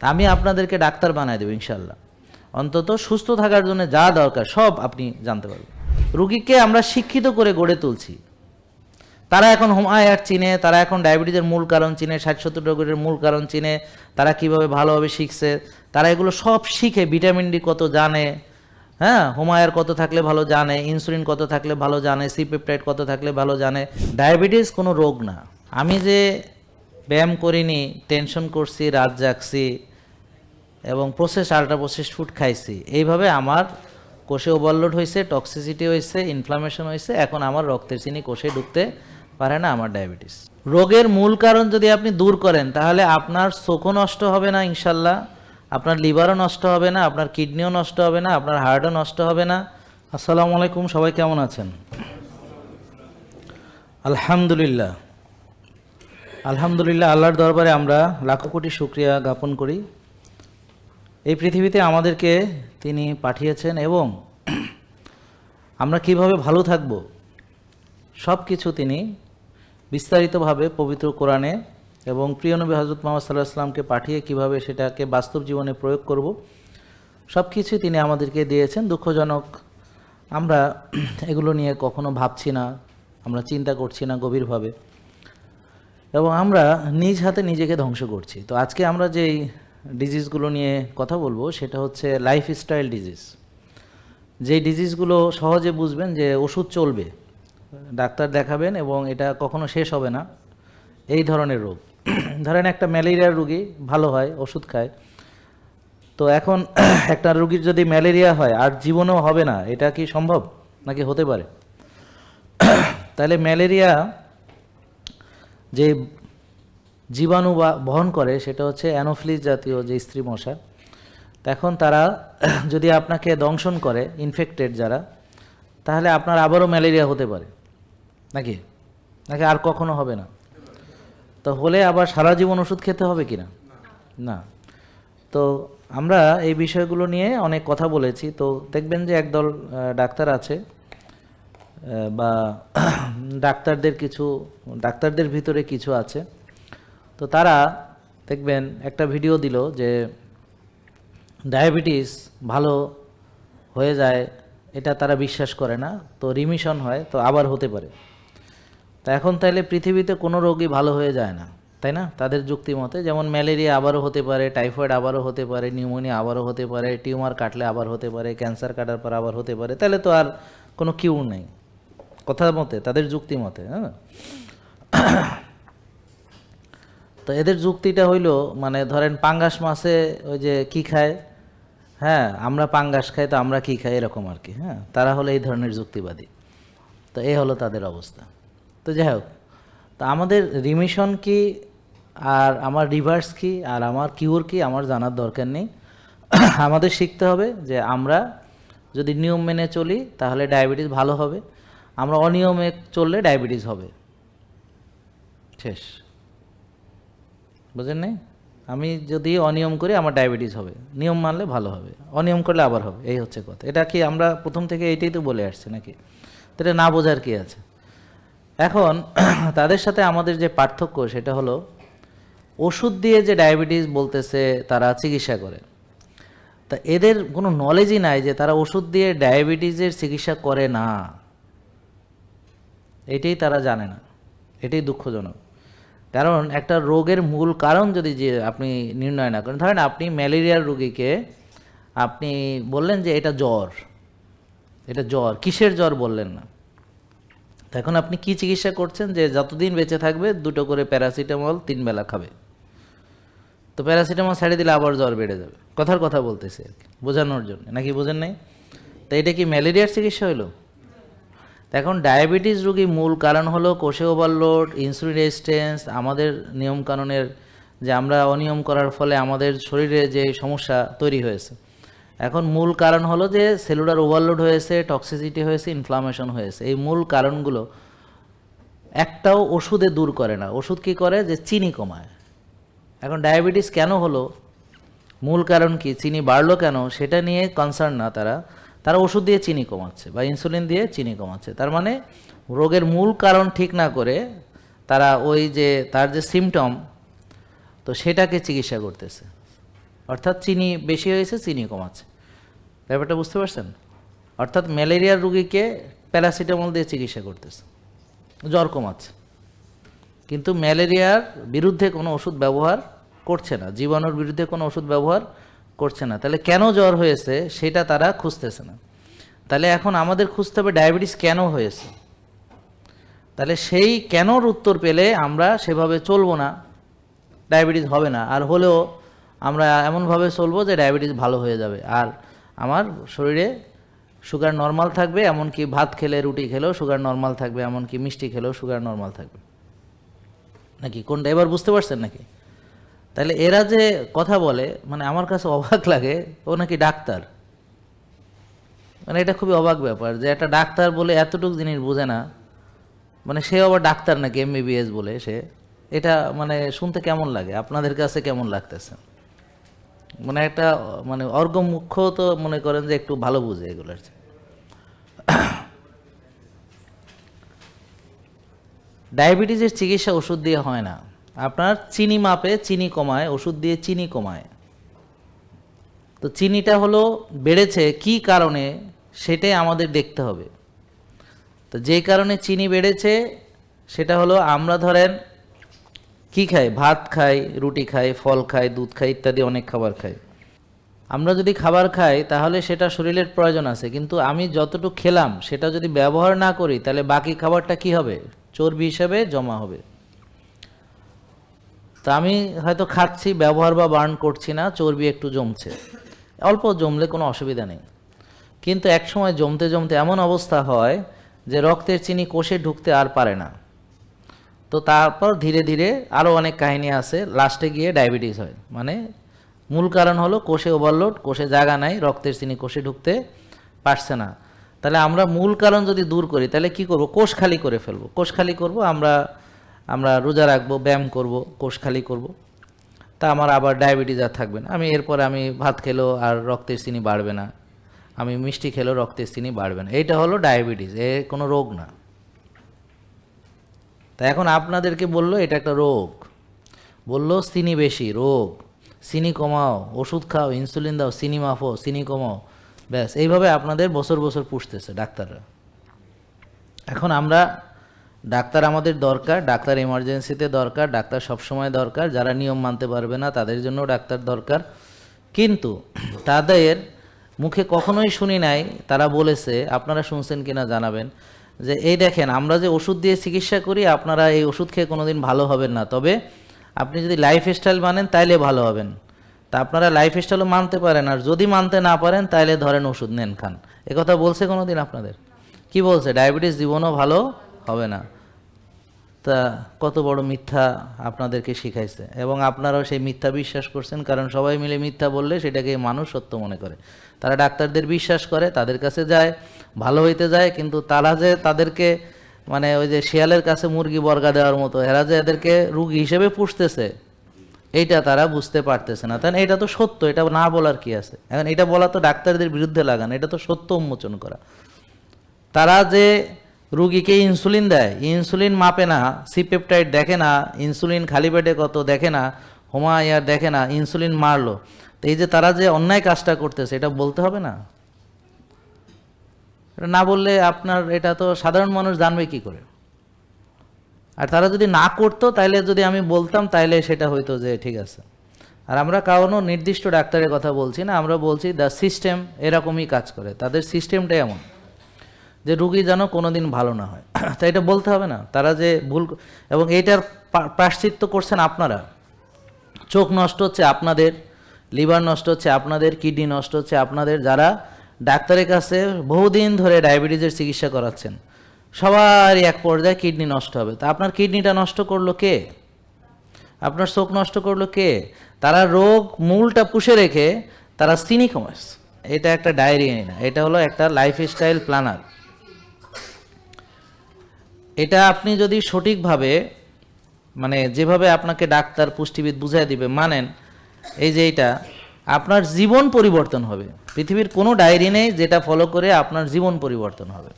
আমি আপনাদেরকে ডাক্তার বানায় দেবো ইনশাল্লাহ অন্তত সুস্থ থাকার জন্য যা দরকার সব আপনি জানতে পারবেন। রুগীকে আমরা শিক্ষিত করে গড়ে তুলছি। তারা এখন হোমায়ার চিনে, তারা এখন ডায়াবেটিসের মূল কারণ চিনে, ষাট সত্তর রোগের মূল কারণ চিনে, তারা কীভাবে ভালোভাবে শিখছে, তারা এগুলো সব শিখে ভিটামিন ডি কত জানে হ্যাঁ? হোমায়ার কত থাকলে ভালো জানে ইনসুলিন কত থাকলে ভালো জানে সি পেপটাইড কত থাকলে ভালো জানে ডায়াবেটিস কোনো রোগ না। আমি যে ব্যায়াম করিনি টেনশন করছি, রাত জাগছি এবং প্রসেস আল্ট্রা প্রসেস ফুড খাইছি। এইভাবে আমার কোষে ওভারলোড হয়েছে টক্সিসিটি হয়েছে ইনফ্লামেশন হয়েছে এখন আমার রক্তের চিনি কোষে ঢুকতে পারে না আমার ডায়াবেটিস রোগের মূল কারণ যদি আপনি দূর করেন, তাহলে আপনার চোখও নষ্ট হবে না, ইনশাল্লাহ। আপনার লিভারও নষ্ট হবে না, আপনার কিডনিও নষ্ট হবে না, আপনার হার্টও নষ্ট হবে না। আসসালামু আলাইকুম, সবাই কেমন আছেন? আলহামদুলিল্লাহ। আলহামদুলিল্লাহ, আল্লাহর দরবারে আমরা লাখো কোটি শুক্রিয়া জ্ঞাপন করি। এই পৃথিবীতে আমাদেরকে তিনি পাঠিয়েছেন এবং আমরা কীভাবে ভালো থাকব সব কিছু তিনি বিস্তারিতভাবে পবিত্র কোরআনে এবং প্রিয় নবী হজরত মোহাম্মদ সাল্লাহ আসলামকে পাঠিয়ে কীভাবে সেটাকে বাস্তব জীবনে প্রয়োগ করব সব কিছুই তিনি আমাদেরকে দিয়েছেন। দুঃখজনক, আমরা এগুলো নিয়ে কখনো ভাবছি না, আমরা চিন্তা করছি না গভীরভাবে। এবং আমরা নিজ হাতে নিজেকে ধ্বংস করছি। তো আজকে আমরা যেই ডিজিজগুলো নিয়ে কথা বলব, সেটা হচ্ছে লাইফস্টাইল ডিজিজ যেই ডিজিজগুলো সহজে বুঝবেন যে ওষুধ চলবে, ডাক্তার দেখাবেন এবং এটা কখনো শেষ হবে না, এই ধরনের রোগ। ধরেন একটা ম্যালেরিয়ার রুগী ভালো হয়, ওষুধ খায়, তো এখন একটা রুগীর যদি ম্যালেরিয়া হয়, আর জীবনেও হবে না, এটা কি সম্ভব নাকি হতে পারে? তাহলে ম্যালেরিয়া যে জীবাণু বহন করে সেটা হচ্ছে অ্যানোফিলিস জাতীয় যে স্ত্রী মশা। এখন তারা যদি আপনাকে দংশন করে ইনফেক্টেড যারা, তাহলে আপনার আবারও ম্যালেরিয়া হতে পারে। নাকি? নাকি আর কখনো হবে না? তো হলে আবার সারা জীবন ওষুধ খেতে হবে কি না? না। তো আমরা এই বিষয়গুলো নিয়ে অনেক কথা বলেছি। তো দেখবেন যে একদল ডাক্তার আছে বা ডাক্তারদের কিছু, ডাক্তারদের ভিতরে কিছু আছে। তো তারা দেখবেন একটা ভিডিও দিল যে ডায়াবেটিস ভালো হয়ে যায়, এটা তারা বিশ্বাস করে না, তো রিমিশন হয়, তো আবার হতে পারে। তা এখন তাইলে পৃথিবীতে কোনো রোগই ভালো হয়ে যায় না, তাই না? তাদের যুক্তি মতে যেমন ম্যালেরিয়া আবারও হতে পারে, টাইফয়েড আবারও হতে পারে, নিউমোনিয়া আবারও হতে পারে, টিউমার কাটলে আবার হতে পারে, ক্যান্সার কাটার পর আবার হতে পারে তাহলে তো আর কোনো কিউর নেই। কথা মতে, তাদের যুক্তি মতে হ্যাঁ? তো এদের যুক্তিটা হইল মানে ধরেন পাঙ্গাস মাছে ওই যে কি খায়? হ্যাঁ আমরা পাঙ্গাস খাই, তো আমরা কি খাই? এরকম আর কি হ্যাঁ? তারা হলো এই ধরনের যুক্তিবাদী। তো এই হলো তাদের অবস্থা। তো যাই হোক, তো আমাদের রিমিশন কি আর আমার রিভার্স কি আর আমার কিউর কি আমার জানার দরকার নেই। আমাদের শিখতে হবে যে আমরা যদি নিয়ম মেনে চলি, তাহলে ডায়াবেটিস ভালো হবে। আমরা অনিয়মে চললে ডায়াবেটিস হবে। শেষ। বুঝেন নাই? আমি যদি অনিয়ম করি আমার ডায়াবেটিস হবে। নিয়ম মানলে ভালো হবে। অনিয়ম করলে আবার হবে। এই হচ্ছে কথা। এটা কি আমরা প্রথম থেকে এইটাই তো বলে আসছি নাকি? তো এটা না বোঝার কি আছে? এখন তাদের সাথে আমাদের যে পার্থক্য সেটা হলো, ওষুধ দিয়ে যে ডায়াবেটিস বলতেছে, তারা চিকিৎসা করে। তা এদের কোনো নলেজই নাই যে তারা ওষুধ দিয়ে ডায়াবেটিসের চিকিৎসা করে না। এটাই তারা জানে না। এটাই দুঃখজনক। কারণ একটা রোগের মূল কারণ যদি যে আপনি নির্ণয় না করেন, ধরেন আপনি ম্যালেরিয়ার রোগীকে আপনি বললেন যে এটা জ্বর। এটা জ্বর, কিসের জ্বর বললেন না? এখন আপনি কি চিকিৎসা করছেন? যে যতদিন বেঁচে থাকবে, দুটো করে প্যারাসিটামল তিন বেলা খাবে। তো প্যারাসিটামল ছেড়ে দিলে আবার জ্বর বেড়ে যাবে। কথার কথা বলতেছে আর কি, বোঝানোর জন্য। নাকি বোঝেন নাই? তো এটা কি ম্যালেরিয়ার চিকিৎসা হলো এখন ডায়াবেটিস রোগী মূল কারণ হলো কোষে ওভারলোড ইনসুলিন রেজিস্ট্যান্স আমাদের নিয়মকানুনের যে আমরা অনিয়ম করার ফলে আমাদের শরীরে যে সমস্যা তৈরি হয়েছে। এখন মূল কারণ হলো যে সেলুলার ওভারলোড হয়েছে টক্সিসিটি হয়েছে ইনফ্লামেশন হয়েছে। এই মূল কারণগুলো একটাও ওষুধে দূর করে না। ওষুধ কি করে? যে চিনি কমায়। এখন ডায়াবেটিস কেন হলো? মূল কারণ কি? চিনি বাড়লো কেন? সেটা নিয়ে কনসার্ন না তারা। তারা ওষুধ দিয়ে চিনি কমাচ্ছে বা ইনসুলিন দিয়ে চিনি কমাচ্ছে। তার মানে রোগের মূল কারণ ঠিক না করে তারা ওই যে তার যে সিমটম তো সেটাকে চিকিৎসা করতেছে। অর্থাৎ চিনি বেশি হয়েছে, চিনি কমাচ্ছে। ব্যাপারটা বুঝতে পারছেন? অর্থাৎ ম্যালেরিয়ার রুগীকে প্যারাসিটামল দিয়ে চিকিৎসা করতেছে। জ্বর কমাচ্ছে। কিন্তু ম্যালেরিয়ার বিরুদ্ধে কোনো ওষুধ ব্যবহার করছে না। জীবাণুর বিরুদ্ধে কোনো ওষুধ ব্যবহার করছে না। তাহলে কেন জ্বর হয়েছে সেটা তারা খুঁজতেছে না। তাহলে এখন আমাদের খুঁজতে হবে ডায়াবেটিস কেন হয়েছে? তাহলে সেই কেনর উত্তর পেলে আমরা সেভাবে চলবো না, ডায়াবেটিস হবে না। আর হলেও আমরা এমনভাবে চলবো যে ডায়াবেটিস ভালো হয়ে যাবে। আর আমার শরীরে সুগার নর্মাল থাকবে, এমনকি ভাত খেলে রুটি খেলেও সুগার নর্মাল থাকবে, এমনকি মিষ্টি খেলেও সুগার নর্মাল থাকবে। নাকি কোনটা এবার বুঝতে পারছেন নাকি? তাহলে এরা যে কথা বলে মানে আমার কাছে অবাক লাগে, ও নাকি ডাক্তার। মানে এটা খুবই অবাক ব্যাপার যে একটা ডাক্তার বলে এতটুকু জিনিস বোঝে না। মানে সে আবার ডাক্তার নাকি এম এমবিবিএস বলে সে। এটা মানে শুনতে কেমন লাগে? আপনাদের কাছে কেমন লাগতেছে? মানে একটা মানে অর্গমুখ্য তো মনে করেন যে একটু ভালো বুঝে এগুলোর। ডায়াবেটিসের চিকিৎসা ওষুধ দিয়ে হয় না। আপনার চিনি মাপে চিনি কমায়, ওষুধ দিয়ে চিনি কমায়। তো চিনিটা হলো বেড়েছে কি কারণে সেটাই আমাদের দেখতে হবে। তো যে কারণে চিনি বেড়েছে সেটা হলো আমরা ধরেন কি খাই? ভাত খাই, রুটি খাই, ফল খাই, দুধ খাই ইত্যাদি অনেক খাবার খাই। আমরা যদি খাবার খাই তাহলে সেটা শরীরের প্রয়োজন আছে, কিন্তু আমি যতটুকু খেলাম সেটা যদি ব্যবহার না করি তাহলে বাকি খাবারটা কি হবে? চর্বি হিসাবে জমা হবে। তা আমি হয়তো খাচ্ছি, ব্যবহার বা বার্ন করছি না, চর্বি একটু জমছে। অল্প জমলে কোনো অসুবিধা নেই। কিন্তু একসময় জমতে জমতে এমন অবস্থা হয় যে রক্তের চিনি কোষে ঢুকতে আর পারে না। তো তারপর ধীরে ধীরে আরও অনেক কাহিনী আছে, লাস্টে গিয়ে ডায়াবেটিস হয়। মানে মূল কারণ হলো কোষে ওভারলোড কোষে জায়গা নাই, রক্তের চিনি কোষে ঢুকতে পারছে না। তাহলে আমরা মূল কারণ যদি দূর করি, তাহলে কি করব? কোষ খালি করে ফেলব। কোষ খালি করব, আমরা আমরা রোজা রাখব, ব্যায়াম করব, কোষ খালি করব। তা আমার আবার ডায়াবেটিস আর থাকবে না। আমি এরপরে আমি ভাত খেলেও আর রক্তের চিনি বাড়বে না। আমি মিষ্টি খেলেও রক্তের চিনি বাড়বে না। এইটা হলো ডায়াবেটিস, এ কোনো রোগ না। তা এখন আপনাদেরকে বলল, এটা একটা রোগ। বলল, চিনি বেশি, রোগ। চিনি কমাও, ওষুধ খাও, ইনসুলিন দাও, চিনি মাফো চিনি কমাও। ব্যাস, এইভাবে আপনাদের বছর বছর পুষতেছে ডাক্তাররা। এখন আমরা ডাক্তার আমাদের দরকার, ডাক্তার এমার্জেন্সিতে দরকার, ডাক্তার সবসময় দরকার, যারা নিয়ম মানতে পারবে না তাদের জন্য ডাক্তার দরকার। কিন্তু তাদের মুখে কখনোই শুনি নাই, তারা বলেছে, আপনারা শুনছেন কিনা জানাবেন, যে এই দেখেন, আমরা যে ওষুধ দিয়ে চিকিৎসা করি, আপনারা এই ওষুধ খেয়ে কোনোদিন ভালো হবেন না। তবে আপনি যদি লাইফ স্টাইল মানেন, তাইলে ভালো হবেন। তা আপনারা লাইফ স্টাইলও মানতে পারেন, আর যদি মানতে না পারেন, তাইলে ধরেন ওষুধ নেন খান। একথা বলছে কোনোদিন আপনাদের? কি বলছে? ডায়াবেটিস জীবনও ভালো হবে না। তা কত বড় মিথ্যা আপনাদেরকে শিখাইছে। এবং আপনারাও সেই মিথ্যা বিশ্বাস করছেন, কারণ সবাই মিলে মিথ্যা বললে সেটাকে মানুষ সত্য মনে করে। তারা ডাক্তারদের বিশ্বাস করে, তাদের কাছে যায়, ভালো হইতে যায়, কিন্তু তারা যে তাদেরকে মানে ওই যে শিয়ালের কাছে মুরগি বর্গা দেওয়ার মতো, এরা যে এদেরকে রুগী হিসেবে পুষতেছে, এইটা তারা বুঝতে পারতেছে না। তাই এটা তো সত্য, এটা না বলার কি আছে? এখন এটা বলা তো ডাক্তারদের বিরুদ্ধে লাগানো, এটা তো সত্য উন্মোচন করা। তারা যে রুগীকে ইনসুলিন দেয়। ইনসুলিন মাপে না সিপেপটাইড দেখে না, ইনসুলিন খালি পেটে কত দেখে না হোমায়ার দেখে না, ইনসুলিন মারলো। তো এই যে তারা যে অন্যায় কাজটা করতেছে, এটা বলতে হবে না? এটা না বললে আপনার, এটা তো সাধারণ মানুষ জানবে কি করে? আর তারা যদি না করতো, তাইলে যদি আমি বলতাম, তাইলে সেটা হইতো যে ঠিক আছে। আর আমরা কারণও নির্দিষ্ট ডাক্তারের কথা বলছি না, আমরা বলছি দ্য সিস্টেম এরকমই কাজ করে। তাদের সিস্টেমটাই এমন। যে রুগী যেন কোনোদিন ভালো না হয়। তাই এটা বলতে হবে না। তারা যে ভুল এবং এইটার পা- প্রায়শ্চিত্ত করছেন আপনারা। চোখ নষ্ট হচ্ছে আপনাদের, লিভার নষ্ট হচ্ছে আপনাদের, কিডনি নষ্ট হচ্ছে আপনাদের, যারা ডাক্তারের কাছে বহুদিন ধরে ডায়াবেটিসের চিকিৎসা করাচ্ছেন। সবারই এক পর্যায়ে কিডনি নষ্ট হবে। তা আপনার কিডনিটা নষ্ট করল কে? আপনার চোখ নষ্ট করল কে? তারা রোগ মূলটা পুষে রেখে তারা চিনি কমার্স এটা একটা ডায়েরি না এটা হলো একটা লাইফস্টাইল প্ল্যানার এটা আপনি যদি সঠিকভাবে মানে যেভাবে আপনাকে ডাক্তার, পুষ্টিবিদ বুঝাই দিবে, মানেন, এই যে এটা আপনার জীবন পরিবর্তন হবে। পৃথিবীর কোনো ডায়েরি নেই যেটা ফলো করে আপনার জীবন পরিবর্তন হবে।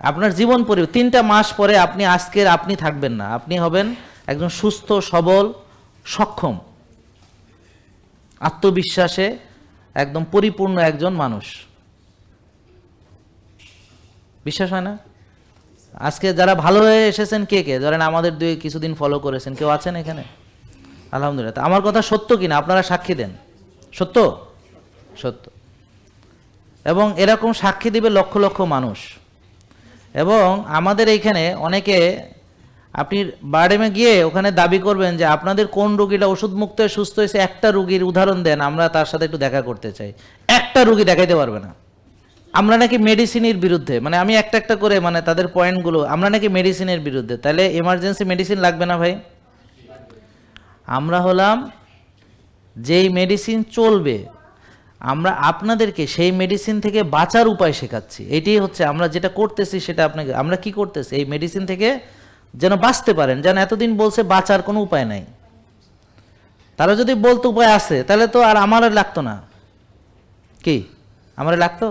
আপনার জীবন পরি, তিনটা মাস পরে আপনি আজকের আপনি থাকবেন না। আপনি হবেন একজন সুস্থ, সবল, সক্ষম। আত্মবিশ্বাসে একদম পরিপূর্ণ একজন মানুষ। বিশ্বাস হয় না? আজকে যারা ভালো হয়ে এসেছেন কে কে? ধরেন আমাদের দুই কিছুদিন ফলো করেছেন, কেউ আছেন এখানে? আলহামদুলিল্লাহ। আমার কথা সত্য কিনা? আপনারা সাক্ষী দেন। সত্য? সত্য। এবং এরকম সাক্ষী দিবে লক্ষ লক্ষ মানুষ। এবং আমাদের এইখানে অনেকে আপনি বারডেমে গিয়ে ওখানে দাবি করবেন যে আপনাদের কোন রুগীটা ওষুধ মুক্ত সুস্থ হয়েছে, একটা রুগীর উদাহরণ দেন, আমরা তার সাথে একটু দেখা করতে চাই। একটা রুগী দেখাইতে পারবে না। আমরা নাকি মেডিসিনের বিরুদ্ধে মানে আমি একটা একটা করে মানে তাদের পয়েন্টগুলো আমরা নাকি মেডিসিনের বিরুদ্ধে। তাহলে এমার্জেন্সি মেডিসিন লাগবে না ভাই? আমরা হলাম যেই মেডিসিন চলবে, আমরা আপনাদেরকে সেই মেডিসিন থেকে বাঁচার উপায় শেখাচ্ছি। এটাই হচ্ছে, আমরা যেটা করতেছি সেটা আপনাকে, আমরা কি করতেছি? এই মেডিসিন থেকে যেন বাঁচতে পারেন, যেন এতদিন বলছে বাঁচার কোনো উপায় নাই। তারা যদি বলতো উপায় আছে, তাহলে তো আর আমার লাগতো না। কি? আমার লাগতো?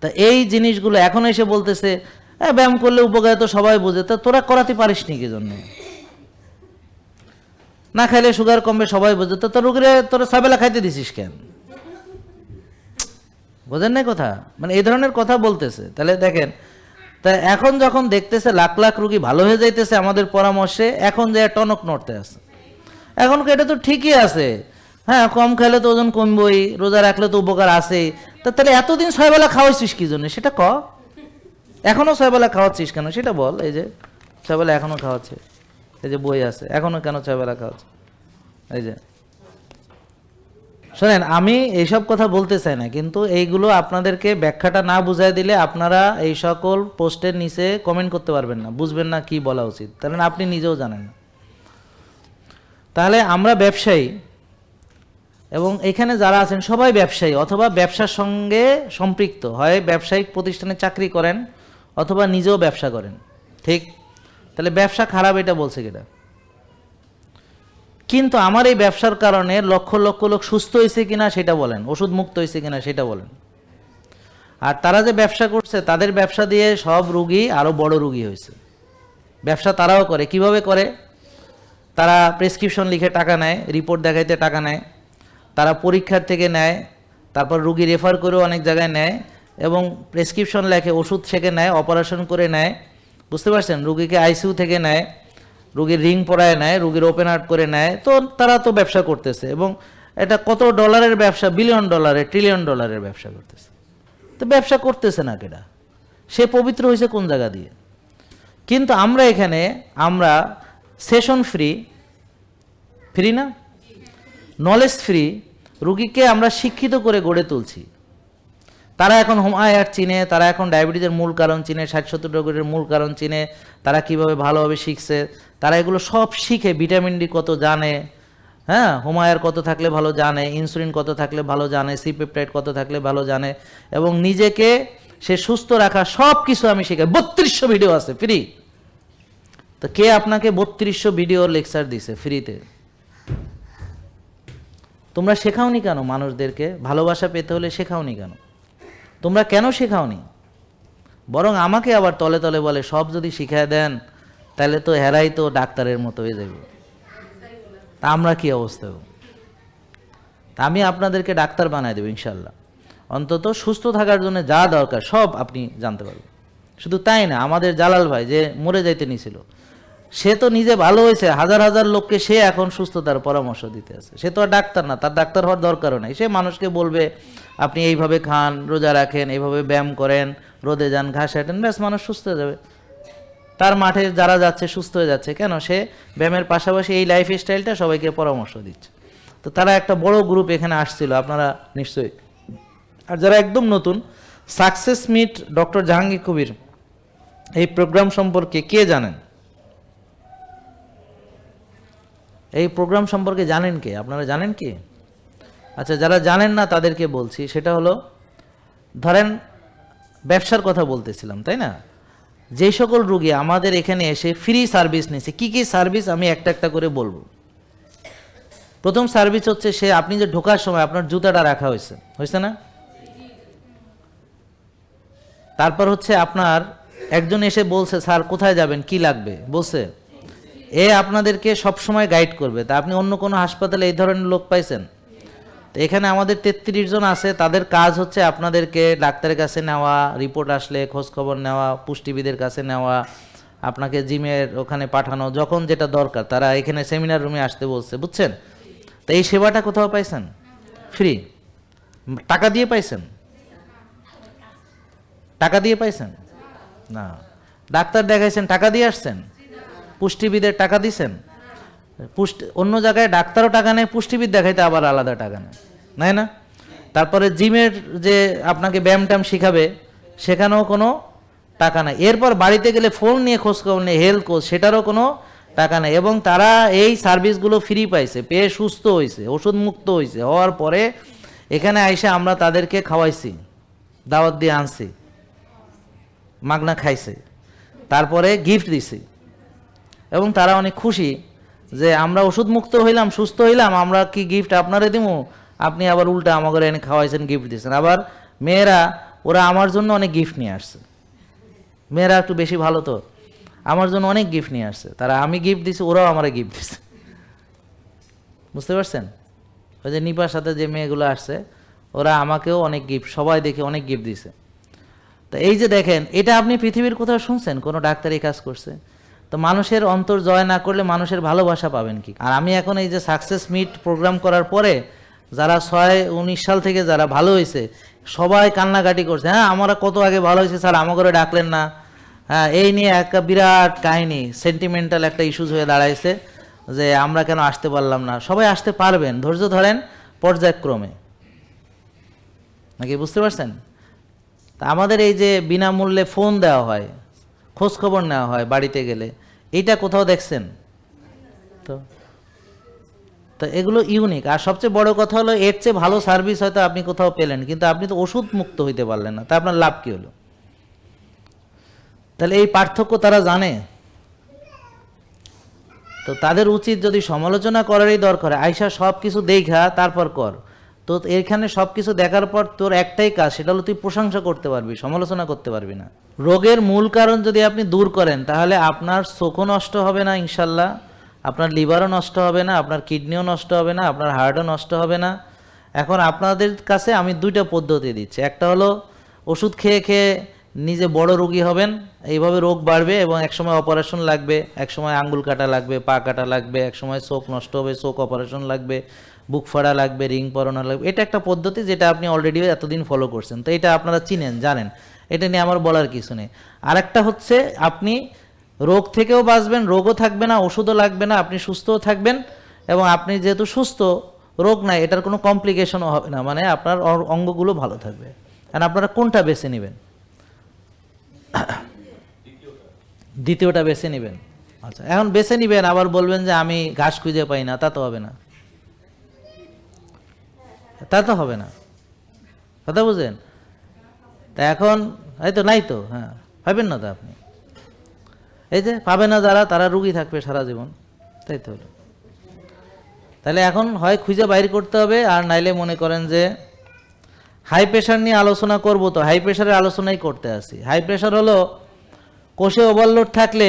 তা এই জিনিসগুলো এখন এসে বলতেছে "এ, ব্যায়াম করলে উপকার তো সবাই বোঝে। তা তোরা করাতে পারিস নি কি জন্য না খাইলে সুগার কমবে সবাই বোঝে। তো তোর রুগীরে তোরা সাবেলা খাইতে দিছিস কেন? বোঝেন না কথা? মানে এই ধরনের কথা বলতেছে। তাহলে দেখেন তা এখন যখন দেখতেছে লাখ লাখ রুগী ভালো হয়ে যাইতেছে আমাদের পরামর্শে এখন যে টনক নড়তে আছে। এখন এটা তো ঠিকই আছে। হ্যাঁ কম খেলে তো ওজন কমবই, রোজা রাখলে তো উপকার আছেই তা তাহলে এতদিন ছয়বেলা খাওয়াইছিস কি জন্য? সেটা ক। এখনও ছয়বেলা খাওয়াচ্ছিস কেন? সেটা বল, এই যে ছয়বেলা এখনও খাওয়াচ্ছে, এই যে বই আছে, এখনও কেন ছয়বেলা খাওয়াচ্ছে? এই যে। শোনেন, আমি এইসব কথা বলতে চাই না, কিন্তু এইগুলো আপনাদেরকে ব্যাখ্যাটা না বুঝাই দিলে আপনারা এই সকল পোস্টের নিচে কমেন্ট করতে পারবেন না, বুঝবেন না কি বলা উচিত। তাহলে আপনি নিজেও জানেন তাহলে আমরা ব্যবসায়ী এবং এখানে যারা আছেন সবাই ব্যবসায়ী, অথবা ব্যবসার সঙ্গে সম্পৃক্ত। হয় ব্যবসায়িক প্রতিষ্ঠানে চাকরি করেন, অথবা নিজেও ব্যবসা করেন। ঠিক? তাহলে ব্যবসা খারাপ এটা বলছে কিনা? কিন্তু আমার এই ব্যবসার কারণে লক্ষ লক্ষ লোক সুস্থ হয়েছে কিনা সেটা বলেন ওষুধ মুক্ত হয়েছে কিনা সেটা বলেন। আর তারা যে ব্যবসা করছে, তাদের ব্যবসা দিয়ে সব রুগী আরও বড় রুগী হয়েছে। ব্যবসা তারাও করে। কীভাবে করে? তারা প্রেসক্রিপশন লিখে টাকা নেয়, রিপোর্ট দেখাইতে টাকা নেয়। তারা পরীক্ষার থেকে নেয়, তারপর রুগী রেফার করেও অনেক জায়গায় নেয় এবং প্রেসক্রিপশন লেখে, ওষুধ থেকে নেয় অপারেশন করে নেয়। বুঝতে পারছেন? রুগীকে আইসিউ থেকে নেয়, রুগীর রিং পরায় নেয়, রুগীর ওপেন আর্ট করে নেয়। তো তারা তো ব্যবসা করতেছে এবং এটা কত ডলারের ব্যবসা? বিলিয়ন ডলারের ট্রিলিয়ন ডলারের ব্যবসা করতেছে। তো ব্যবসা করতেছে না কেটা সে পবিত্র হয়েছে কোন জায়গা দিয়ে? কিন্তু আমরা এখানে, আমরা সেশন ফ্রি ফ্রি না? নলেজ ফ্রি রুগীকে আমরা শিক্ষিত করে গড়ে তুলছি। তারা এখন হোমায়ার চিনে, তারা এখন ডায়াবেটিসের মূল কারণ চিনে, ষাট সত্তর রোগের মূল কারণ চিনে, তারা কীভাবে ভালোভাবে শিখছে, তারা এগুলো সব শিখে ভিটামিন ডি কত জানে হ্যাঁ হোমায়ার কত থাকলে ভালো জানে ইনসুলিন কত থাকলে ভালো জানে সি পেপটাইড কত থাকলে ভালো জানে, এবং নিজেকে সে সুস্থ রাখা সব কিছু আমি শেখাই বত্রিশশো ভিডিও আছে ফ্রি তো কে আপনাকে বত্রিশশো ভিডিও লেকচার দিছে ফ্রিতে তোমরা শেখাওনি কেন মানুষদেরকে? ভালোবাসা পেতে হলে শেখাওনি কেন? তোমরা কেন শেখাওনি? বরং আমাকে আবার তলে তলে বলে, সব যদি শিখায় দেন, তাহলে তো হেরাই তো ডাক্তারের মতো হয়ে যাবে তা আমরা কি অবস্থা? তা আমি আপনাদেরকে ডাক্তার বানাই দেবো ইনশাল্লাহ অন্তত সুস্থ থাকার জন্য যা দরকার সব আপনি জানতে পারবেন। শুধু তাই না, আমাদের জালাল ভাই যে মরে যাইতে নিছিল সে তো নিজে ভালো হয়েছে, হাজার হাজার লোককে সে এখন সুস্থতার পরামর্শ দিতে আছে। সে তো আর ডাক্তার না, তার ডাক্তার হওয়ার দরকারও নাই। সে মানুষকে বলবে, আপনি এইভাবে খান, রোজা রাখেন, এইভাবে ব্যায়াম করেন, রোদে যান, ঘাস হাঁটেন, ব্যাস, মানুষ সুস্থ হয়ে যাবে। তার মাঠে যারা যাচ্ছে, সুস্থ হয়ে যাচ্ছে। কেন? সে ব্যায়ামের পাশাপাশি এই লাইফ স্টাইলটা সবাইকে পরামর্শ দিচ্ছে। তো তারা একটা বড় গ্রুপ এখানে আসছিল, আপনারা নিশ্চয়ই। আর যারা একদম নতুন success meet doctor Jahangir Kabir, এই প্রোগ্রাম সম্পর্কে কে জানেন? এই প্রোগ্রাম সম্পর্কে জানেন কে? আপনারা জানেন কি? আচ্ছা যারা জানেন না তাদেরকে বলছি, সেটা হলো, ধরেন ব্যবসার কথা বলতেছিলাম, তাই না? যে সকল রুগী আমাদের এখানে এসে ফ্রি সার্ভিস নিয়েছে, কি কি সার্ভিস আমি একটা একটা করে বলব। প্রথম সার্ভিস হচ্ছে সে, আপনি যে ঢোকার সময় আপনার জুতাটা রাখা হয়েছে হয়েছে না? তারপর হচ্ছে আপনার, একজন এসে বলছে, স্যার, কোথায় যাবেন? কি লাগবে? বলছে এ আপনাদেরকে সব সময় গাইড করবে। তা আপনি অন্য কোনো হাসপাতালে এই ধরনের লোক পাইছেন? তো এখানে আমাদের তেত্রিশ জন আছে, তাদের কাজ হচ্ছে আপনাদেরকে ডাক্তারের কাছে নেওয়া রিপোর্ট আসলে খোঁজ খবর নেওয়া, পুষ্টিবিদের কাছে নেওয়া, আপনাকে জিমের ওখানে পাঠানো, যখন যেটা দরকার। তারা এখানে সেমিনার রুমে আসতে বলছে, বুঝছেন? তো এই সেবাটা কোথাও পাইছেন? ফ্রি টাকা দিয়ে পাইছেন? টাকা দিয়ে পাইছেন? না। ডাক্তার দেখাইছেন, টাকা দিয়ে আসছেন? পুষ্টিবিদের টাকা দিছেন? পুষ্টি, অন্য জায়গায় ডাক্তারও টাকা নেয় পুষ্টিবিদ দেখাইতে আবার আলাদা টাকা নেয়। নাই না? তারপরে জিমের যে আপনাকে ব্যায়াম ট্যাম শিখাবে, সেখানেও কোনো টাকা নেই। এরপর বাড়িতে গেলে ফোন নিয়ে খোঁজ খবর নিয়ে হেলথ কোচ, সেটারও কোনো টাকা নেই। এবং তারা এই সার্ভিসগুলো ফ্রি পাইছে, পেয়ে সুস্থ হয়েছে ওষুধ মুক্ত হয়েছে হওয়ার পরে এখানে আইসে আমরা তাদেরকে খাওয়াইছি, দাওয়াত দিয়ে আনছি, মাগনা খাইছে। তারপরে গিফট দিছি। এবং তারা অনেক খুশি যে আমরা ওষুধ মুক্ত হইলাম, সুস্থ হইলাম, আমরা কি গিফট আপনারে দিমু? আপনি আবার উল্টা আমাকে এনে খাওয়াইছেন গিফট দিয়েছেন। আবার মেয়েরা, ওরা আমার জন্য অনেক গিফট নিয়ে আসছে। মেয়েরা একটু বেশি ভালো তো। আমার জন্য অনেক গিফট নিয়ে আসছে। তারা আমি গিফট দিছি, ওরাও আমারে গিফট দিছে। বুঝতে পারছেন? ওই যে নিপার সাথে যে মেয়েগুলো আসছে, ওরা আমাকেও অনেক গিফট সবাই দেখে অনেক গিফট দিছে। তো এই যে দেখেন, এটা আপনি পৃথিবীর কোথাও শুনছেন? কোনো ডাক্তার কাজ করছে? তো মানুষের অন্তর জয় না করলে মানুষের ভালোবাসা পাবেন কি? আর আমি এখন এই যে সাকসেস মিট প্রোগ্রাম করার পরে যারা ছয় উনিশ সাল থেকে যারা ভালো হয়েছে সবাই কান্নাকাটি করছে হ্যাঁ আমরা কত আগে ভালো হয়েছে স্যার আমাকে ডাকলেন না। হ্যাঁ এই নিয়ে একটা বিরাট কাহিনী সেন্টিমেন্টাল একটা ইস্যুজ হয়ে দাঁড়াইছে যে আমরা কেন আসতে পারলাম না। সবাই আসতে পারবেন, ধৈর্য ধরেন পর্যায়ক্রমে। নাকি বুঝতে পারছেন? তা আমাদের এই যে বিনামূল্যে ফোন দেওয়া হয় খোঁজ খবর নেওয়া হয় বাড়িতে গেলে। এইটা কোথাও দেখছেন? তো তো এগুলো ইউনিক আর সবচেয়ে বড় কথা হলো, এর চেয়ে ভালো সার্ভিস হয়তো আপনি কোথাও পেলেন, কিন্তু আপনি তো ওষুধ মুক্ত হইতে পারলেন না, তা আপনার লাভ কি হলো? তাহলে এই পার্থক্য তারা জানে। তো তাদের উচিত যদি সমালোচনা করারই দরকার আইসা সব কিছু দেখা, তারপর কর। তো এখানে সব কিছু দেখার পর তোর একটাই কাজ, সেটা হলো তুই প্রশংসা করতে পারবি, সমালোচনা করতে পারবি না। রোগের মূল কারণ যদি আপনি দূর করেন, তাহলে আপনার চোখও নষ্ট হবে না ইনশাল্লাহ, আপনার লিভারও নষ্ট হবে না, আপনার কিডনিও নষ্ট হবে না, আপনার হার্টও নষ্ট হবে না। এখন আপনাদের কাছে আমি দুইটা পদ্ধতি দিচ্ছি। একটা হলো ওষুধ খেয়ে খেয়ে নিজে বড় রোগী হবেন, এইভাবে রোগ বাড়বে এবং একসময় অপারেশন লাগবে, একসময় আঙ্গুল কাটা লাগবে, পা কাটা লাগবে, একসময় চোখ নষ্ট হবে, চোখ অপারেশন লাগবে বুক ফাড়া লাগবে, রিং পরানো লাগবে, এটা একটা পদ্ধতি যেটা আপনি অলরেডি এতদিন ফলো করছেন। তো এটা আপনারা চিনেন, জানেন। এটা নিয়ে আমার বলার কিছু নেই। আরেকটা হচ্ছে, আপনি রোগ থেকেও বাঁচবেন, রোগও থাকবে না, ওষুধও লাগবে না, আপনি সুস্থও থাকবেন এবং আপনি যেহেতু সুস্থ, রোগ নাই, এটার কোনো কমপ্লিকেশনও হবে না। মানে আপনার অঙ্গগুলো ভালো থাকবে। আর আপনারা কোনটা বেছে নেবেন? দ্বিতীয়টা বেছে নেবেন। আচ্ছা এখন বেছে নেবেন, আবার বলবেন যে আমি ঘাস খুঁজে পাই না, তা তো হবে না। তা তো হবে না। কথা বুঝেন? তা এখন, এই তো নাই তো হ্যাঁ পাবেন না তো আপনি। এই যে, পাবে না যারা, তারা রুগী থাকবে সারা জীবন। তাই তো। হলো তাহলে এখন হয় খুঁজে বাইর করতে হবে, আর নাইলে মনে করেন যে হাই প্রেশার নিয়ে আলোচনা করব তো হাই প্রেশারের আলোচনাই করতে আসি। হাই প্রেশার হলো, কোষে ওভারলোড থাকলে,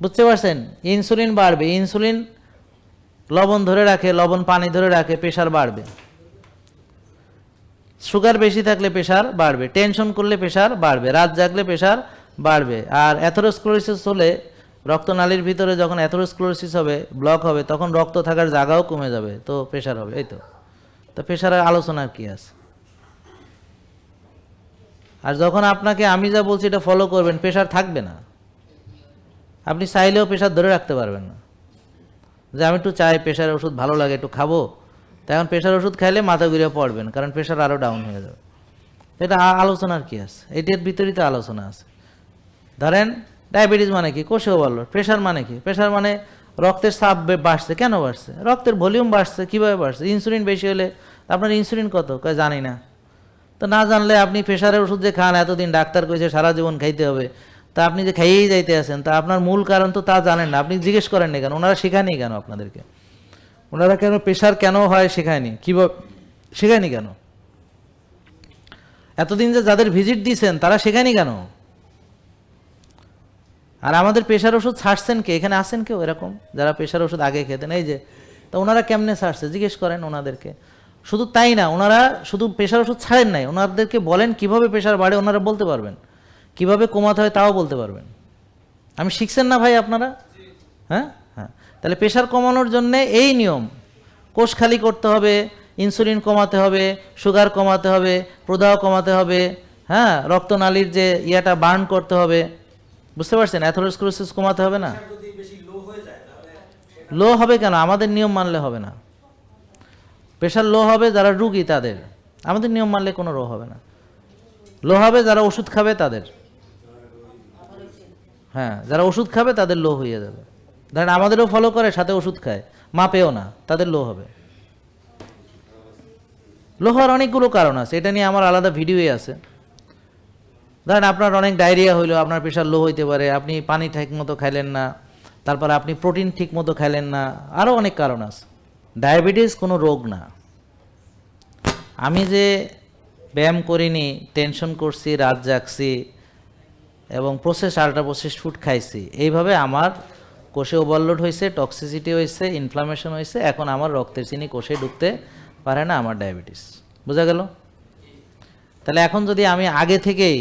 বুঝতে পারছেন? ইনসুলিন বাড়বে। ইনসুলিন লবণ ধরে রাখে, লবণ পানি ধরে রাখে, প্রেশার বাড়বে। সুগার বেশি থাকলে প্রেশার বাড়বে, টেনশন করলে প্রেশার বাড়বে, রাত জাগলে প্রেশার বাড়বে। আর অ্যাথোরোস্ক্লোরোসিস হলে রক্তনালীর ভিতরে যখন অ্যাথোরোস্ক্লোরোসিস হবে, ব্লক হবে, তখন রক্ত থাকার জায়গাও কমে যাবে, তো প্রেশার হবে, এই তো। তো প্রেশারের আলোচনার কি আছে? আর যখন আপনাকে আমি যা বলছি এটা ফলো করবেন, প্রেশার থাকবে না। আপনি চাইলেও প্রেশার ধরে রাখতে পারবেন না। যে আমি একটু চাই প্রেশারের ওষুধ ভালো লাগে, একটু খাব। তখন প্রেশার ওষুধ খাইলে মাথা ঘুরে পড়বেন, কারণ প্রেশার আরও ডাউন হয়ে যাবে। এটা আলোচনার কি আছে? এটির বিতরিত আলোচনা আছে। ধরেন ডায়াবেটিস মানে কি? কোষেও বলল। প্রেশার মানে কি? প্রেশার মানে রক্তের চাপ বাড়ছে, কেন বাড়ছে? রক্তের ভলিউম বাড়ছে, কীভাবে বাড়ছে? ইনসুলিন বেশি হলে আপনার ইনসুলিন কত? কয়, জানি না। তো না জানলে আপনি প্রেশারের ওষুধ যে খান, এতদিন ডাক্তার কইছে সারা জীবন খাইতে হবে। তা আপনি যে খাইয়েই যাইতে আছেন, তা আপনার মূল কারণ তো তা জানেন না। আপনি জিজ্ঞেস করেন না কেন? ওনারা শেখায়নি কেন আপনাদেরকে? ওনারা কেন প্রেশার কেন হয় শেখায়নি? কীভাবে শেখায়নি কেন? এতদিন যে যাদের ভিজিট দিয়েছেন তারা শেখায়নি কেন? আর আমাদের প্রেশার ওষুধ ছাড়ছেন কে? এখানে আসেন কেউ এরকম? যারা প্রেশার ওষুধ আগে খেতেন, এই যে, তা ওনারা কেমনে ছাড়ছে? জিজ্ঞেস করেন ওনাদেরকে। শুধু তাই না, ওনারা শুধু প্রেশার ওষুধ ছাড়েন নাই। ওনাদেরকে বলেন কীভাবে প্রেশার বাড়ে, ওনারা বলতে পারবেন। কীভাবে কমাতে হয় তাও বলতে পারবেন। আমি শিখছেন না ভাই আপনারা? হ্যাঁ? হ্যাঁ। তাহলে প্রেশার কমানোর জন্য এই নিয়ম। কোষ খালি করতে হবে, ইনসুলিন কমাতে হবে, সুগার কমাতে হবে, প্রদাহ কমাতে হবে হ্যাঁ? রক্তনালীর যে ইয়াটা বার্ন করতে হবে। বুঝতে পারছেন? অ্যাথোরোস্ক্লোসিস কমাতে হবে না? লো হবে কেন? আমাদের নিয়ম মানলে হবে না। প্রেশার লো হবে যারা রুগী তাদের। আমাদের নিয়ম মানলে কোনো রো হবে না। লো হবে যারা ওষুধ খাবে তাদের। হ্যাঁ যারা ওষুধ খাবে তাদের লো হয়ে যাবে। ধরেন আমাদেরও ফলো করে, সাথে ওষুধ খায়। মাপেও না, তাদের লো হবে। লো হওয়ার অনেকগুলো কারণ আছে, এটা নিয়ে আমার আলাদা ভিডিওই আছে। ধরেন আপনার অনেক ডায়রিয়া হইল, আপনার প্রেশার লো হইতে পারে, আপনি পানি ঠিক মতো খাইলেন না, তারপরে আপনি প্রোটিন ঠিক মতো খাইলেন না আরও অনেক কারণ আছে। ডায়াবেটিস কোনো রোগ না। আমি যে ব্যায়াম করিনি টেনশন করছি, রাত জাগছি এবং প্রসেস আল্ট্রা প্রসেস ফুড খাইছি। এইভাবে আমার কোষে ওভারলোড হয়েছে টক্সিসিটি হয়েছে ইনফ্লামেশন হয়েছে এখন আমার রক্তের চিনি কোষে ঢুকতে পারে না আমার ডায়াবেটিস বোঝা গেল? তাহলে এখন যদি আমি আগে থেকেই,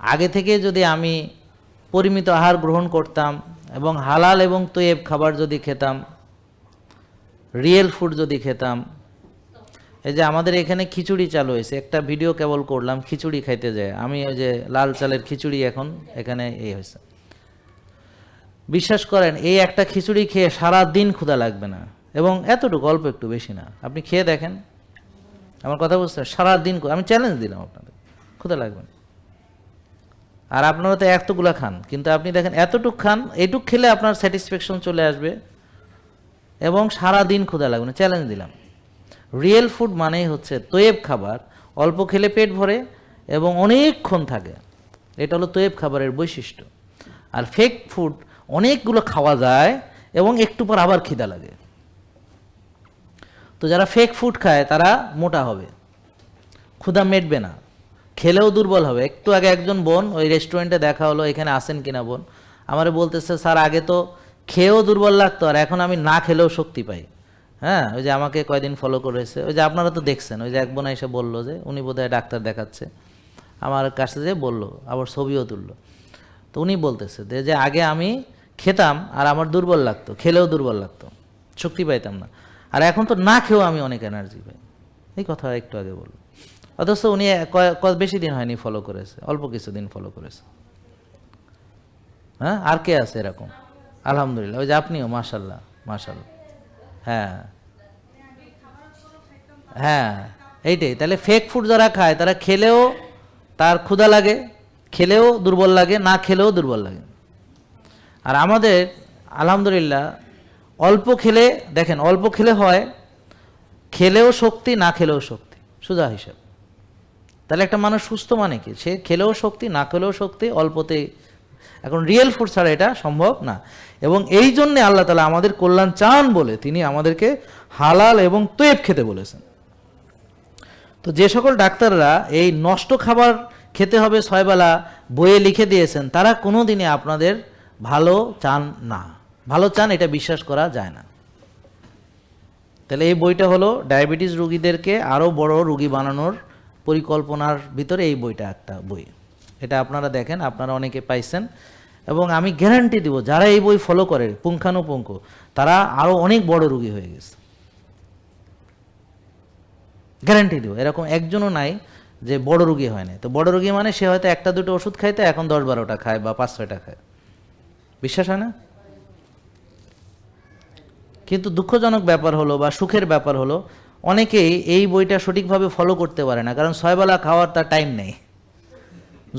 আগে থেকে যদি আমি পরিমিত আহার গ্রহণ করতাম এবং হালাল এবং তৈব খাবার যদি খেতাম রিয়েল ফুড যদি খেতাম এই যে আমাদের এখানে খিচুড়ি চালু হয়েছে। একটা ভিডিও কেবল করলাম, খিচুড়ি খাইতে যায়। আমি ওই যে লাল চালের খিচুড়ি এখন এখানে এই হয়েছে। বিশ্বাস করেন, এই একটা খিচুড়ি খেয়ে সারা দিন ক্ষুধা লাগবে না। এবং এতটুকু, অল্প একটু বেশি না। আপনি খেয়ে দেখেন। আমার কথা বুঝতে সারা দিন আমি চ্যালেঞ্জ দিলাম আপনাদের। ক্ষুধা লাগবে না। আর আপনারা তো এতগুলা খান, কিন্তু আপনি দেখেন, এতটুক খান এইটুক খেলে আপনার স্যাটিসফ্যাকশন চলে আসবে। এবং সারা দিন ক্ষুধা লাগবে না। চ্যালেঞ্জ দিলাম। রিয়েল ফুড মানেই হচ্ছে তৈব খাবার, অল্প খেলে পেট ভরে এবং অনেকক্ষণ থাকে। এটা হলো তৈব খাবারের বৈশিষ্ট্য। আর ফেক ফুড অনেকগুলো খাওয়া যায় এবং একটু পর আবার খিদা লাগে। তো যারা ফেক ফুড খায়, তারা মোটা হবে। ক্ষুধা মেটবে না। খেলেও দুর্বল হবে। একটু আগে একজন বোন ওই রেস্টুরেন্টে দেখা হলো, এখানে আসেন কিনা বোন? আমারে বলতেছে, স্যার, আগে তো খেয়েও দুর্বল লাগতো, আর এখন আমি না খেলেও শক্তি পাই। হ্যাঁ ওই যে আমাকে কয়দিন ফলো করেছে। ওই যে আপনারা তো দেখছেন, ওই যে এক বোনা এসে বলল যে, উনি বোধহয় ডাক্তার দেখাচ্ছে। আমার কাছে যে বলল, আবার ছবিও তুললো। তো উনি বলতেছে যে আগে আমি খেতাম আর আমার দুর্বল লাগতো, খেলেও দুর্বল লাগতো, শক্তি পাইতাম না। আর এখন তো না খেয়েও আমি অনেক এনার্জি পাই। এই কথা একটু আগে বলল। অথচ উনি বেশি দিন হয়নি ফলো করেছে, অল্প কিছুদিন ফলো করেছে। হ্যাঁ আর কে আছে এরকম? আলহামদুলিল্লাহ, ওই যে আপনিও মাশাল্লাহ মাশাল্লাহ হ্যাঁ। হ্যাঁ এইটাই। তাহলে ফেক ফুড যারা খায়, তারা খেলেও তার ক্ষুধা লাগে, খেলেও দুর্বল লাগে, না খেলেও দুর্বল লাগে। আর আমাদের, আলহামদুলিল্লাহ, অল্প খেলে, দেখেন, অল্প খেলে হয়, খেলেও শক্তি, না খেলেও শক্তি। সোজা হিসাব। তাহলে একটা মানুষ সুস্থ মানে কি? সে খেলেও শক্তি, না খেলেও শক্তি, অল্পতেই। এখন রিয়েল ফুড ছাড়া এটা সম্ভব না। এবং এই জন্যে আল্লাহ তালা আমাদের কল্যাণ চান বলে তিনি আমাদেরকে হালাল এবং তৈব খেতে বলেছেন। তো যে সকল ডাক্তাররা এই নষ্ট খাবার খেতে হবে ছয়বেলা বইয়ে লিখে দিয়েছেন, তারা কোনো দিনে আপনাদের ভালো চান না। ভালো চান এটা বিশ্বাস করা যায় না। তাহলে এই বইটা হলো ডায়াবেটিস রোগীদেরকে আরও বড় রোগী বানানোর পরিকল্পনার ভিতরে এই বইটা একটা বই। এটা আপনারা দেখেন, আপনারা অনেকে পাইছেন। এবং আমি গ্যারান্টি দিব, যারা এই বই ফলো করে, পুঙ্খানুপুঙ্খ, তারা আরও অনেক বড় রুগী হয়ে গেছে। গ্যারান্টি দিব। এরকম একজনও নাই যে বড় রুগী হয় না তো বড় রুগী মানে সে হয়তো একটা দুটো ওষুধ খাইতে, এখন দশ বারোটা খায় বা পাঁচ ছয়টা খায়। বিশ্বাস হয় না? কিন্তু দুঃখজনক ব্যাপার হলো বা সুখের ব্যাপার হলো, অনেকেই এই বইটা সঠিকভাবে ফলো করতে পারে না, কারণ ছয়বেলা খাওয়ার তার টাইম নেই।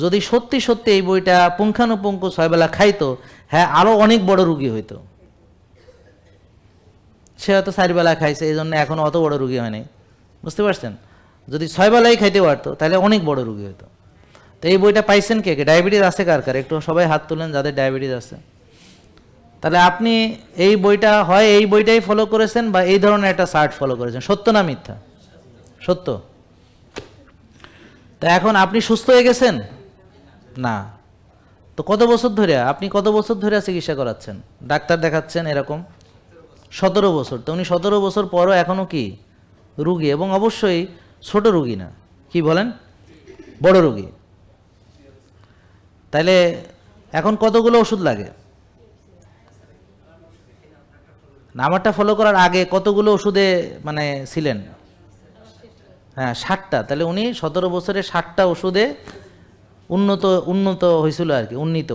যদি সত্যি সত্যি এই বইটা পুঙ্খানুপুঙ্খ ছয়বেলা খাইতো হ্যাঁ আরও অনেক বড় রুগী হইতো। সে হয়তো চারবেলা খাইছে, এই জন্য এখন অত বড় রুগী হয়নি বুঝতে পারছেন? যদি ছয়বেলাই খাইতে পারতো, তাহলে অনেক বড় রুগী হতো তো এই বইটা পাইছেন কে কে? ডায়াবেটিস আছে কার কার? একটু সবাই হাত তুলেন যাদের ডায়াবেটিস আছে। তাহলে আপনি এই বইটা, হয় এই বইটাই ফলো করেছেন বা এই ধরনের একটা সার্ট ফলো করেছেন? সত্য না মিথ্যা? সত্য? তা এখন আপনি সুস্থ হয়ে গেছেন? না। তো কত বছর ধরে, আপনি কত বছর ধরে চিকিৎসা করাচ্ছেন? ডাক্তার দেখাচ্ছেন এরকম? সতেরো বছর। তো উনি সতেরো বছর পরও এখনও কি? রুগী এবং অবশ্যই ছোট রুগী না। কি বলেন? বড় রুগী। তাইলে এখন কতগুলো ওষুধ লাগে? না, আমারটা ফলো করার আগে কতগুলো ওষুধে মানে ছিলেন? হ্যাঁ ষাটটা। তাহলে উনি সতেরো বছরে ষাটটা ওষুধে উন্নত উন্নত হয়েছিল আর কি উন্নীত।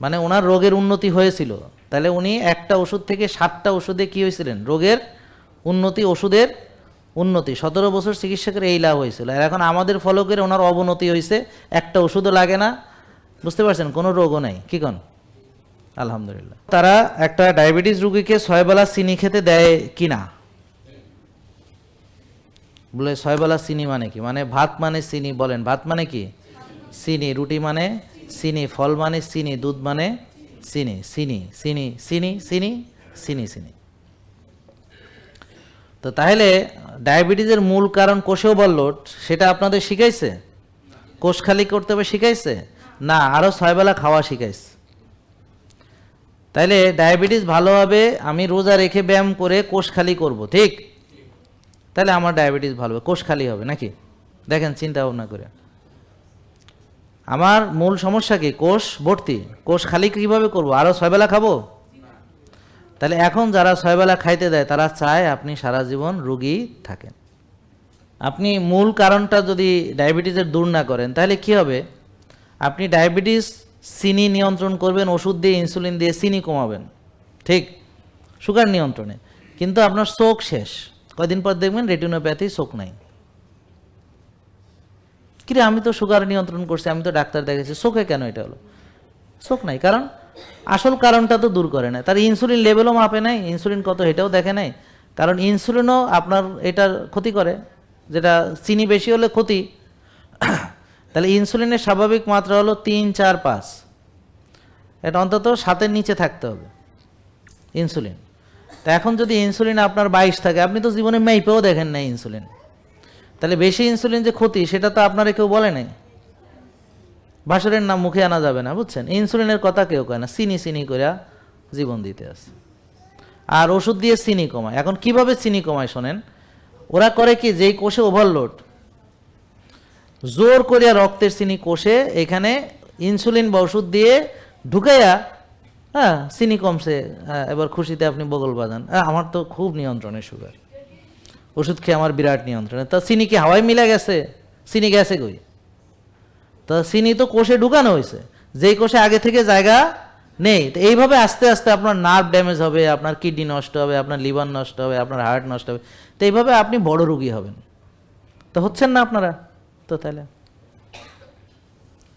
মানে ওনার রোগের উন্নতি হয়েছিল। তাহলে উনি একটা ওষুধ থেকে ষাটটা ওষুধে কি হয়েছিলেন? রোগের উন্নতি ওষুধের উন্নতি। সতেরো বছর চিকিৎসকের এই লাভ হয়েছিল। আর এখন আমাদের ফলো করে ওনার অবনতি হয়েছে। একটা ওষুধও লাগে না। বুঝতে পারছেন? কোনো রোগও নাই। কি কন? আলহামদুলিল্লাহ। তারা একটা ডায়াবেটিস রুগীকে ছয়বেলা চিনি খেতে দেয় কিনা? বলে ছয়বেলা চিনি মানে কি? মানে ভাত মানে চিনি বলেন। ভাত মানে কি? চিনি। রুটি মানে চিনি। ফল মানে চিনি। দুধ মানে চিনি চিনি চিনি চিনি চিনি চিনি চিনি। তো তাহলে ডায়াবেটিসের মূল কারণ কোষেও বললোট, সেটা আপনাদের শিখাইছে? কোষ খালি করতে হবে শিখাইছে? না আরও ছয়বেলা খাওয়া শিখাইছে। তাইলে ডায়াবেটিস ভালো হবে, আমি রোজা রেখে ব্যায়াম করে কোষ খালি করব, ঠিক? তাহলে আমার ডায়াবেটিস ভালো হবে, কোষ খালি হবে নাকি? দেখেন চিন্তা ভাবনা করে। আমার মূল সমস্যা কি? কোষ ভর্তি, কোষ খালি কীভাবে করব? আরও ছয়বেলা খাব? তাহলে এখন যারা ছয়বেলা খাইতে দেয়, তারা চায় আপনি সারা জীবন রুগী থাকেন। আপনি মূল কারণটা যদি ডায়াবেটিসের দূর না করেন, তাহলে কি হবে? আপনি ডায়াবেটিস, চিনি নিয়ন্ত্রণ করবেন, ওষুধ দিয়ে ইনসুলিন দিয়ে চিনি কমাবেন। ঠিক? সুগার নিয়ন্ত্রণে। কিন্তু আপনার চোখ শেষ। কয়দিন পর দেখবেন রেটিনোপ্যাথি চোখ নাই। কিরে, আমি তো সুগার নিয়ন্ত্রণ করছি, আমি তো ডাক্তার দেখেছি চোখে কেন এটা হলো? চোখ নাই। কারণ আসল কারণটা তো দূর করে না তার ইনসুলিন লেভেলও মাপে নাই ইনসুলিন কত এটাও দেখে নাই কারণ ইনসুলিনও আপনার এটার ক্ষতি করে, যেটা চিনি বেশি হলে ক্ষতি। তাহলে ইনসুলিনের স্বাভাবিক মাত্রা হলো তিন, চার, পাঁচ। এটা অন্তত সাতের নিচে থাকতে হবে ইনসুলিন তা এখন যদি ইনসুলিন আপনার বাইশ থাকে, আপনি তো জীবনে মেইপেও দেখেন না ইনসুলিন তাহলে বেশি ইনসুলিন যে ক্ষতি, সেটা তো আপনারা কেউ বলে নাই। ভাসুরের নাম মুখে আনা যাবে না, বুঝছেন? ইনসুলিনের কথা কেউ কয় না, চিনি চিনি করে জীবন দিতে আছে। আর ওষুধ দিয়ে চিনি কমায়। এখন কীভাবে চিনি কমায় শোনেন? ওরা করে কি, যেই কোষে ওভারলোড জোর করিয়া রক্তের চিনি কোষে এখানে ইনসুলিন বা ওষুধ দিয়ে ঢুকাইয়া হ্যাঁ চিনি কমছে এবার খুশিতে আপনি বগল বাজান। আমার তো খুব নিয়ন্ত্রণে সুগার ওষুধ খেয়ে আমার বিরাট নিয়ন্ত্রণে। তা চিনি কি হাওয়ায় মিলে গেছে? চিনি গেছে কই? তা চিনি তো কোষে ঢুকানো হয়েছে। যেই কোষে আগে থেকে জায়গা নেই, তো এইভাবে আস্তে আস্তে আপনার নার্ভ ড্যামেজ হবে, আপনার কিডনি নষ্ট হবে, আপনার লিভার নষ্ট হবে, আপনার হার্ট নষ্ট হবে, তো এইভাবে আপনি বড় রুগী হবেন। তো হচ্ছেন না আপনারা? তো তাহলে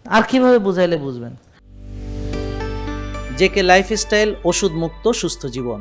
আর কীভাবে বুঝাইলে বুঝবেন? জেকে লাইফস্টাইল ওষুধ মুক্ত সুস্থ জীবন।